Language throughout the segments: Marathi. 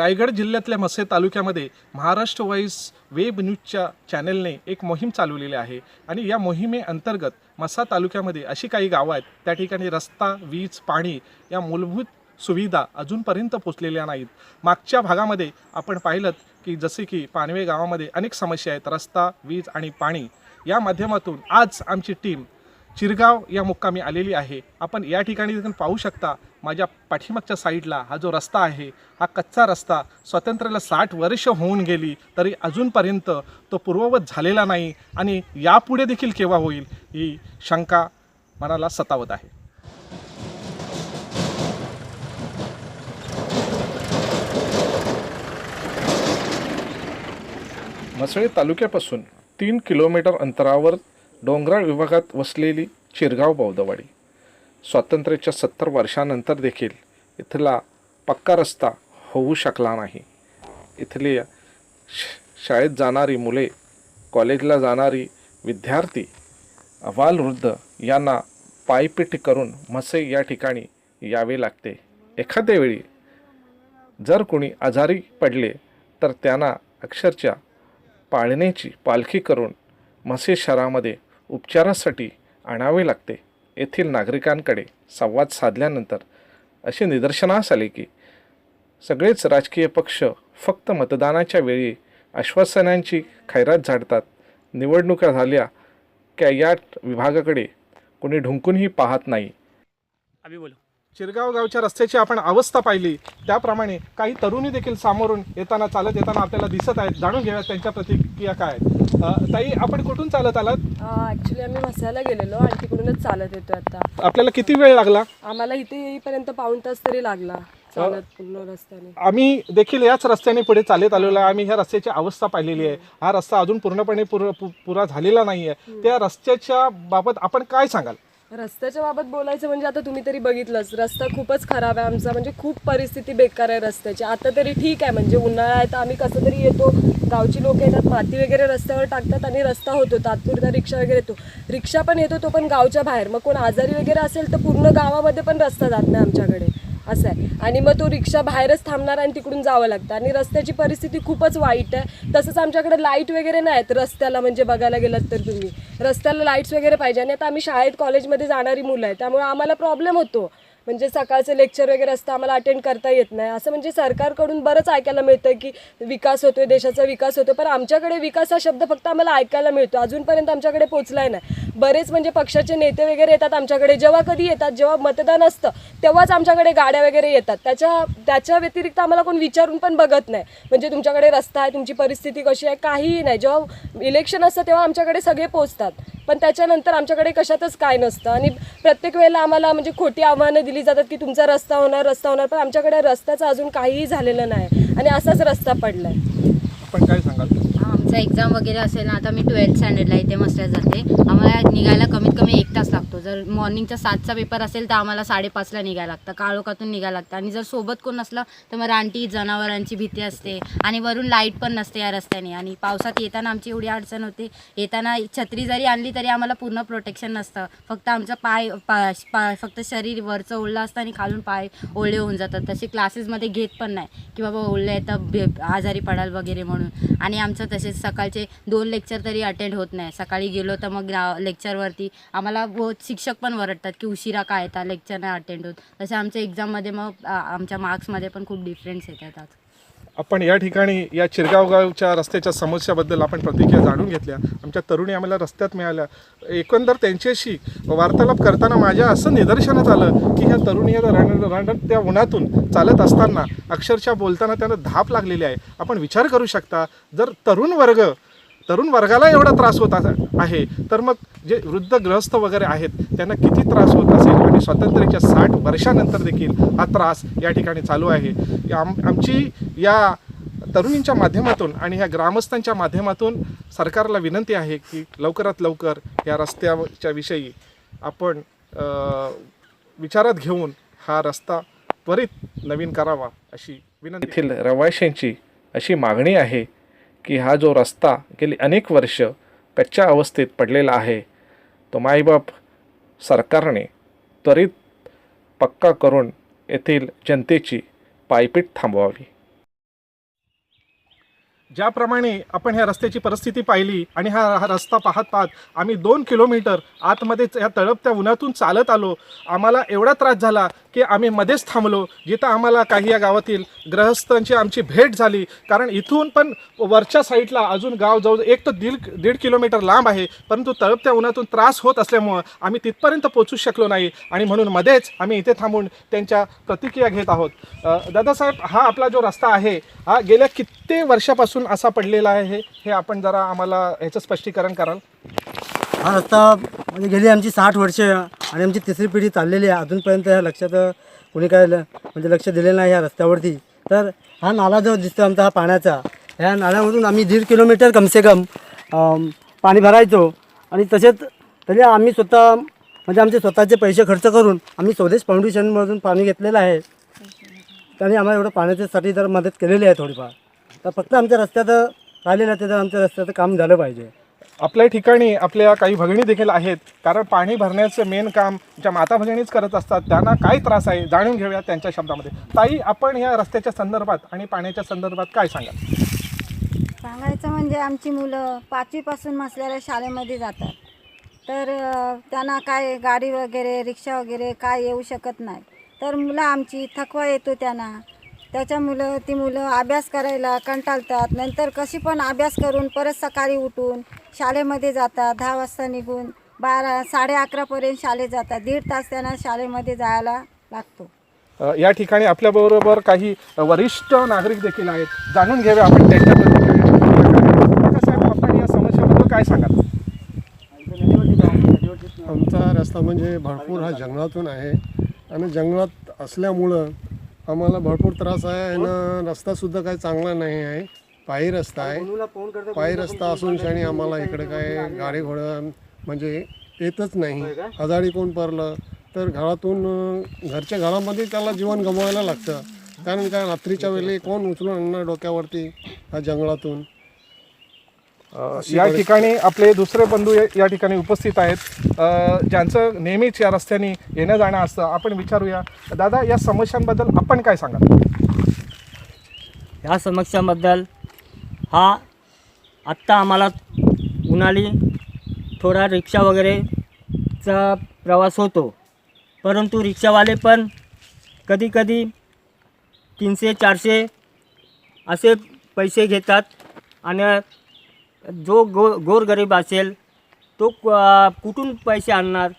रायगड जिल्ह्यातल्या मसे तालुक्यामध्ये महाराष्ट्र वाईस वेब न्यूजच्या चॅनलने एक मोहीम चालवलेली आहे. आणि या मोहिमेअंतर्गत मसा तालुक्यामध्ये अशी काही गावं आहेत त्या ठिकाणी रस्ता वीज पाणी या मूलभूत सुविधा अजूनपर्यंत पोचलेल्या नाहीत. मागच्या भागामध्ये आपण पाहिलं की जसे की पानवे गावामध्ये अनेक समस्या आहेत रस्ता वीज आणि पाणी. या माध्यमातून आज आमची टीम चिरगाव या मुक्कामी आलेली आहे. आपण या ठिकाणी पाहू शकता माझ्या पाठीमागच्या साईडला हा जो रस्ता आहे हा कच्चा रस्ता स्वातंत्र्याला साठ वर्ष होऊन गेली तरी अजूनपर्यंत तो पूर्ववत झालेला नाही आणि यापुढे देखील केव्हा होईल ही शंका मनाला सतावत आहे. मसळे तालुक्यापासून तीन किलोमीटर अंतरावर डोंगराळ विभागात वसलेली चिरगाव बौद्धवाडी. स्वातंत्र्याच्या सत्तर वर्षानंतर देखील इथला पक्का रस्ता होऊ शकला नाही. इथली श- शाळेत जाणारी मुले कॉलेजला जाणारी विद्यार्थी अवालवृद्ध यांना पायपीट करून मसे या ठिकाणी यावे लागते. एखाद्या वेळी जर कोणी आजारी पडले तर त्यांना अक्षरशः पाळण्याची पालखी करून म्हसे शहरामध्ये उपचारासाठी आणावे लागते. येथील नागरिकांकडे संवाद साधल्यानंतर असे निदर्शनास आले की सगळेच राजकीय पक्ष फक्त मतदानाच्या वेळी आश्वासनांची खैरात झाडतात. निवडणुका झाल्या की या विभागाकडे कोणी ढुंकूनही पाहत नाही. अभी बोलो. चिरगाव गावच्या रस्त्याची आपण अवस्था पाहिली. त्याप्रमाणे काही तरुणी देखील सामोरून येताना चालत येताना आपल्याला दिसत आहेत. जाणून घेऊयात त्यांच्या प्रतिक्रिया काय आहेत. ताई आपण कुठून चालत आलात? ॲक्च्युली आम्ही मसाला गेलेलो. आणि तिकडूनच चालत येतो आता. आपल्याला किती वेळ लागला? आम्हाला इथे येईपर्यंत पाऊण तास तरी लागला चालत पूर्ण रस्त्याने. आम्ही देखील याच रस्त्याने पुढे चालत आलेलो आहे. आम्ही ह्या रस्त्याची अवस्था पाहिलेली आहे. हा रस्ता अजून पूर्णपणे पुर पुरा झालेला नाही आहे त्या रस्त्याच्या बाबत आपण काय सांगाल? रस्त्याच्या बाबत बोलायचं म्हणजे आता तुम्ही तरी बघितलंच. रस्ता खूपच खराब आहे आमचा म्हणजे खूप परिस्थिती बेकार आहे रस्त्याची. आता तरी ठीक आहे म्हणजे उन्हाळा आहे तर आम्ही कसं तरी येतो. गावची लोक येतात माती वगैरे रस्त्यावर टाकतात आणि रस्ता होतो. तात्पुरता रिक्षा वगैरे येतो. रिक्षा पण येतो तो पण गावच्या बाहेर. मग कोण आजारी वगैरे असेल तर पूर्ण गावामध्ये पण रस्ता जात नाही आमच्याकडे. असं आहे. आणि मग तो रिक्षा बाहेरच थांबणार आणि तिकडून जावं लागतं. आणि रस्त्याची परिस्थिती खूपच वाईट आहे. तसंच आमच्याकडे लाइट वगैरे नाही आहेत रस्त्याला म्हणजे बघायला गेलात तर तुम्ही. रस्त्याला लाईट्स वगैरे पाहिजे. आणि आता आम्ही शाळेत कॉलेजमध्ये जाणारी मुलं आहे त्यामुळे आम्हाला प्रॉब्लेम होतो. म्हणजे सकाळचं लेक्चर वगैरे असतं आम्हाला अटेंड करता येत नाही. असं म्हणजे सरकारकडून बरंच ऐकायला मिळतं की विकास होतोय देशाचा विकास होतो पण आमच्याकडे विकास हा शब्द फक्त आम्हाला ऐकायला मिळतो. अजूनपर्यंत आमच्याकडे पोचलाय नाही. बरेच म्हणजे पक्षाचे नेते वगैरे येतात आमच्याकडे. जेव्हा कधी येतात जेव्हा मतदान असतं तेव्हाच आमच्याकडे गाड्या वगैरे येतात. त्याच्या त्याच्या व्यतिरिक्त आम्हाला कोण विचारून पण बघत नाही. म्हणजे तुमच्याकडे रस्ता आहे तुमची परिस्थिती कशी आहे काहीही नाही. जेव्हा इलेक्शन असतं तेव्हा आमच्याकडे सगळे पोचतात. पण त्याच्यानंतर आमच्याकडे कशातच काय नसतं. आणि प्रत्येक वेळेला आम्हाला म्हणजे खोटी आव्हानं दिली जातात की तुमचा रस्ता होणार रस्ता होणार पण आमच्याकडे रस्त्याचं अजून काहीही झालेलं नाही. आणि असाच रस्ता पडलाय. आपण काय सांगाल? आमचा एक्झाम वगैरे असेल ना आता मी ट्वेल्थ स्टँडर्डला इथे मस्त्यात जाते. आम्हाला निघायला कमीत कमी एक तास लागतो. जर मॉर्निंगचा सातचा पेपर असेल तर आम्हाला साडेपाचला निघायला लागतं. काळोखातून निघायला लागतं. आणि जर सोबत कोण नसलं तर मग रानटी जनावरांची भीती असते. आणि वरून लाइट पण नसते या रस्त्याने. आणि पावसात येताना आमची एवढी अडचण होते. येताना छत्री जरी आणली तरी आम्हाला पूर्ण प्रोटेक्शन नसतं. फक्त आमचं पाय पा, पा फक्त शरीर वरचं ओढलं असतं आणि खालून पाय ओढे होऊन जातात. तसे क्लासेसमध्ये घेत पण नाही. की बाबा ओढले आहे तर आजारी पडाल वगैरे म्हणून. आणि आमचं तसेच सकाळचे दोन लेक्चर तरी अटेंड होत नाही. सकाळी गेलो तर मग लेक्चरवरती आम्हाला व शिक्षक पण वरडतात की उशिरा काय येतात लेक्चर नाही अटेंड होत. तसे आमच्या एक्झाममध्ये मग आमच्या मार्क्समध्ये पण खूप डिफरन्स येतात आज. आपण या ठिकाणी या चिरगाव गावच्या रस्त्याच्या समस्याबद्दल आपण प्रतिक्रिया जाणून घेतल्या. आमच्या तरुणी आम्हाला रस्त्यात मिळाल्या. एकंदर त्यांच्याशी वार्तालाप करताना माझ्या असं निदर्शनात आलं की ह्या तरुणी या रण रण त्या उन्हातून चालत असताना अक्षरशः बोलताना त्यांना धाप लागलेली आहे. आपण विचार करू शकता जर तरुण वर्ग तरुण वर्गाला एवढा त्रास होत आहे. तर मग जे वृद्ध ग्रहस्थ वगैरे आहेत त्यांना किती त्रास होत असेल? आणि स्वातंत्र्याच्या साठ वर्षानंतर देखील हा त्रास या ठिकाणी चालू आहे. या आम आमची या तरुणींच्या माध्यमातून आणि ह्या ग्रामस्थांच्या माध्यमातून सरकारला विनंती आहे की लवकरात लवकर या रस्त्याच्या विषयी आपण विचारात घेऊन हा रस्ता त्वरित नवीन करावा अशी विनंती. येथील रवाशांची अशी मागणी आहे. की हा जो रस्ता गेली अनेक वर्ष कच्च्या अवस्थेत पडलेला आहे तो माईबाप सरकारने त्वरित पक्का करून येथील जनतेची पायपीट थांबवावी. ज्याप्रमाणे आपण ह्या रस्त्याची परिस्थिती पाहिली आणि हा हा रस्ता पाहत पाहत आम्ही दोन किलोमीटर आतमध्ये या तळपत्या उन्हातून चालत आलो. आम्हाला एवढा त्रास झाला की आम्ही मध्येच थांबलो जिथं आम्हाला काही या गावातील ग्रहस्थांची आमची भेट झाली. कारण इथून पण वरच्या साईडला अजून गाव जवळ एक तर दीड दीड किलोमीटर लांब आहे परंतु तळपत्या उन्हातून त्रास होत असल्यामुळं आम्ही तिथपर्यंत पोचू शकलो नाही आणि म्हणून मध्येच आम्ही इथे थांबून त्यांच्या प्रतिक्रिया घेत आहोत. दादासाहेब हा आपला जो रस्ता आहे हा गेल्या कित्येक वर्षापासून असा पडलेला आहे हे आपण जरा आम्हाला ह्याचं स्पष्टीकरण कराल. हा रस्ता म्हणजे गेली आमची साठ वर्ष आणि आमची तिसरी पिढी चाललेली आहे. अजूनपर्यंत ह्या लक्षात कोणी काय म्हणजे लक्ष दिलेलं नाही ह्या रस्त्यावरती. तर हा नाला जो दिसतो आमचा हा पाण्याचा ह्या नाल्यामधून आम्ही दीड किलोमीटर कमसे कम पाणी भरायचो. आणि तसेच तरी आम्ही स्वतः म्हणजे आमचे स्वतःचे पैसे खर्च करून आम्ही स्वदेश फाउंडेशनमधून पाणी घेतलेलं आहे. त्यांनी आम्हाला एवढं पाण्याच्यासाठी जर मदत केलेली आहे थोडीफार. तर फक्त आमच्या रस्त्यात राहिलेलं आहे ते तर आमच्या रस्त्याचं काम झालं पाहिजे. आपल्या ठिकाणी आपल्या काही भगिणी देखील आहेत. कारण पाणी भरण्याचं मेन काम ज्या माता भगिनीच करत असतात त्यांना काय त्रास आहे जाणून घेऊया त्यांच्या शब्दामध्ये. ताई आपण या रस्त्याच्या संदर्भात आणि पाण्याच्या संदर्भात काय सांगाल? सांगायचं म्हणजे आमची मुलं पाचवीपासून मसलेल्या शाळेमध्ये जातात. तर अ, त्यांना काय गाडी वगैरे रिक्षा वगैरे काय येऊ शकत नाही. तर मुलं आमची थकवा येतो त्यांना. त्याच्यामुळं ती मुलं अभ्यास करायला कंटाळतात. नंतर कशी पण अभ्यास करून परत सकाळी उठून शाळेमध्ये जातात दहा वाजता निघून बारा साडे अकरापर्यंत शाळेत जातात. दीड तास त्यांना शाळेमध्ये जायला लागतो. या ठिकाणी आपल्याबरोबर काही वरिष्ठ नागरिक देखील आहेत. जाणून घेऊया आपण त्यांच्या प्रतिक्रिया. काका साहेब आपण या समस्याबद्दल काय सांगाल? आमचा रस्ता म्हणजे भरपूर हा जंगलातून आहे. आणि जंगलात असल्यामुळं आम्हाला भरपूर त्रास आहे आणि रस्तासुद्धा काही चांगला नाही आहे. पायी रस्ता आहे. पायी रस्ता असून शाणी आम्हाला इकडे काय गाडी घोडं म्हणजे येतच नाही. आजारी कोण पडलं तर घरातून घरच्या घरामध्ये त्याला जीवन गमवायला लागतं. कारण काय रात्रीच्या वेळी कोण उचलून आणणार डोक्यावरती हा जंगलातून? या ठिकाणी आपले दुसरे बंधू या- ठिकाणी उपस्थित आहेत. ज्यांचं नेहमीच या रस्त्याने येणं जाणं असतं आपण विचारूया. दादा या समस्यांबद्दल आपण काय सांगाल? ह्या समस्यांबद्दल हा आत्ता आम्हाला उन्हाळी थोडा रिक्षा वगैरेचा प्रवास होतो. परंतु रिक्षावाले पण कधीकधी तीनशे चारशे असे पैसे घेतात आणि जो गो गोरगरीब असेल तो कुठून पैसे आणणार?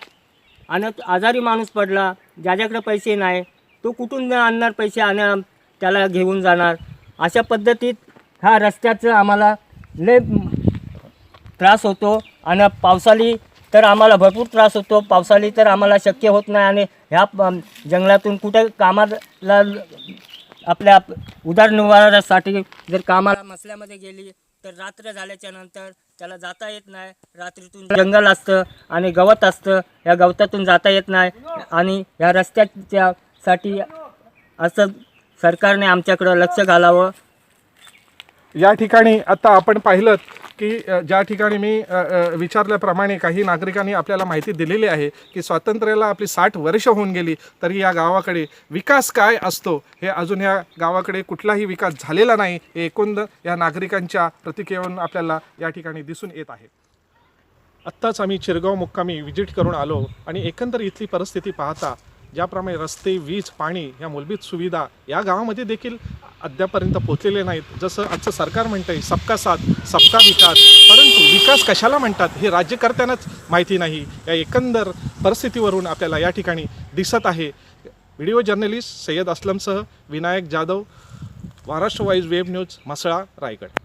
आणि आजारी माणूस पडला ज्याच्याकडे पैसे नाही तो कुठून आणणार पैसे आणि त्याला घेऊन जाणार? अशा पद्धतीत ह्या रस्त्याचं आम्हाला लय त्रास होतो आणि पावसाळी तर आम्हाला भरपूर त्रास होतो. पावसाळी तर आम्हाला शक्य होत नाही आणि ह्या प- जंगलातून कुठे कामाला आपल्या उदारनिवारासाठी जर कामाला मसल्यामध्ये गेली तर रात्र झाल्याच्यानंतर त्याला जाता येत नाही. रात्रीतून जंगल असतं आणि गवत असतं. या गवतातून जाता येत नाही. आणि या रस्त्याच्यासाठी असं सरकारने आमच्याकडं लक्ष घालावं. या ठिकाणी आता आपण पाहिलं की ज्या ठिकाणी मी विचारल्याप्रमाणे काही नागरिकांनी आपल्याला माहिती दिलेली आहे की स्वातंत्र्याला आपली साठ वर्ष होऊन गेली तरी या गावाकडे विकास काय असतो? हे अजून या गावाकडे कुठलाही विकास झालेला नाही हे एकूण या नागरिकांच्या प्रतिक्रियेवरून आपल्याला या ठिकाणी दिसून येत आहे. आत्ताच आम्ही चिरगाव मुक्कामी व्हिजिट करून आलो आणि एकंदर इथली परिस्थिती पाहता ज्याप्रमाणे रस्ते वीज पाणी या मूलभूत सुविधा या गावामध्ये देखील अद्यापर्यंत पोचलेले नाहीत. जसं आजचं सरकार म्हणतंय सबका साथ सबका विकास. परंतु विकास कशाला म्हणतात हे राज्यकर्त्यांनाच माहिती नाही. या एकंदर परिस्थितीवरून आपल्याला या ठिकाणी दिसत आहे. Video journalist Sayyad असलमसह Vinayak Jadhav Maharashtra wise web news Mhasla Raigad.